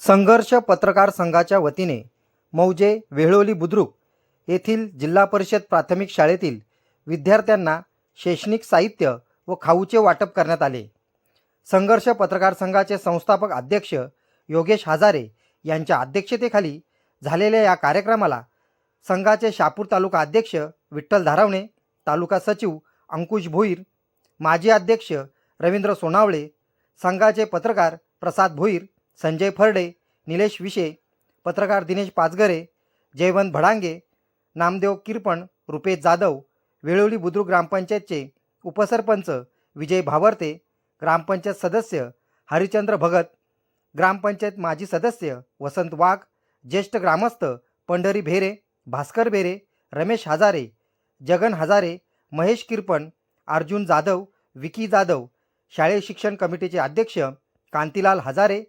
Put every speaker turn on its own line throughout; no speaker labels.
संघर्ष पत्रकार संघाच्या वतीने मौजे वेहळोली बुद्रुक येथील जिल्हा परिषद प्राथमिक शाळेतील विद्यार्थ्यांना शैक्षणिक साहित्य व खाऊचे वाटप करण्यात आले. संघर्ष पत्रकार संघाचे संस्थापक अध्यक्ष योगेश हजारे यांच्या अध्यक्षतेखाली झालेल्या या कार्यक्रमाला संघाचे शापूर तालुका अध्यक्ष विठ्ठल धारावणे तालुका सचिव अंकुश भोईर माजी अध्यक्ष रवींद्र सोनावळे संघाचे पत्रकार प्रसाद भोईर संजय फर्डे निलेश विशे पत्रकार दिनेश पाचगरे जयवंत भडांगे नामदेव किरपण रुपेश जाधव वेळोली बुद्रुक ग्रामपंचायतचे उपसरपंच विजय भावर्ते ग्रामपंचायत सदस्य हरिचंद्र भगत ग्रामपंचायत माजी सदस्य वसंत वाघ ज्येष्ठ ग्रामस्थ पंढरी भेरे भास्कर भेरे रमेश हजारे जगन हजारे महेश किरपण अर्जुन जाधव विकी जाधव शालेय शिक्षण कमिटीचे अध्यक्ष कांतीलाल हजारे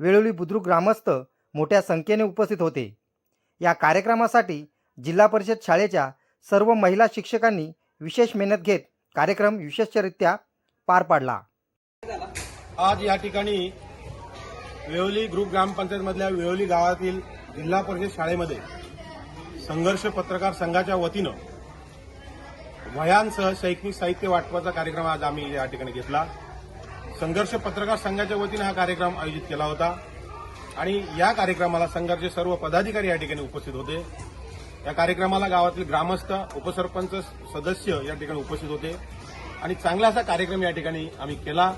वेळोली बुद्रुक ग्रामस्थ मोठ्या संख्येने उपस्थित होते. या कार्यक्रमासाठी जिल्हा परिषद शाळेच्या सर्व महिला शिक्षकांनी विशेष मेहनत घेत कार्यक्रम विशेषरित्या पार पाडला.
आज या ठिकाणी वेवली ग्रुप ग्रामपंचायतमधल्या वेवली गावातील जिल्हा परिषद शाळेमध्ये संघर्ष पत्रकार संघाच्या वतीनं वयांसह शैक्षणिक साहित्य वाटपाचा कार्यक्रम आज आम्ही या ठिकाणी घेतला. संघर्ष पत्रकार संघाच्या वतीनं हा कार्यक्रम आयोजित केला होता. आणि या कार्यक्रमाला संघाचे सर्व पदाधिकारी या ठिकाणी उपस्थित होते. या कार्यक्रमाला गावातील ग्रामस्थ उपसरपंच सदस्य या ठिकाणी उपस्थित होते. आणि चांगला असा कार्यक्रम या ठिकाणी आम्ही केला.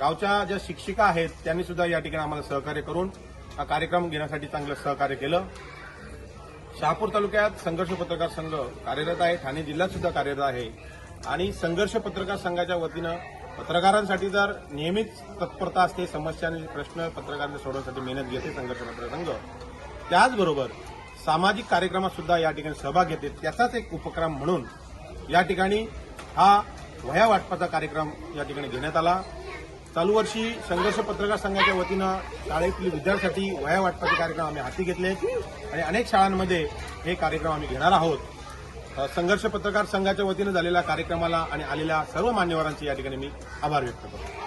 गावच्या ज्या शिक्षिका आहेत त्यांनी सुद्धा या ठिकाणी आम्हाला सहकार्य करून हा कार्यक्रम घेण्यासाठी चांगलं सहकार्य केलं. शहापूर तालुक्यात संघर्ष पत्रकार संघ कार्यरत आहे. ठाणे जिल्ह्यात सुद्धा कार्यरत आहे. आणि संघर्ष पत्रकार संघाच्या वतीनं पत्रकारांसाठी जर नियमित तत्परता असते समस्या आणि प्रश्न पत्रकारांना सोडवण्यासाठी मेहनत घेते संघर्ष पत्रकार संघ त्याचबरोबर सामाजिक कार्यक्रमात सुद्धा या ठिकाणी सहभाग घेते. त्याचाच एक उपक्रम म्हणून या ठिकाणी हा वह्या वाटपाचा कार्यक्रम या ठिकाणी घेण्यात आला. चालू वर्षी संघर्ष पत्रकार संघाच्या वतीनं शाळेतील विद्यार्थ्यांसाठी वह्या वाटपाचे कार्यक्रम आम्ही हाती घेतले आणि अनेक शाळांमध्ये हे कार्यक्रम आम्ही घेणार आहोत. संघर्ष पत्रकार संघाच्या वतीनं झालेल्या कार्यक्रमाला आणि आलेल्या सर्व मान्यवरांचे या ठिकाणी मी आभार व्यक्त करतो.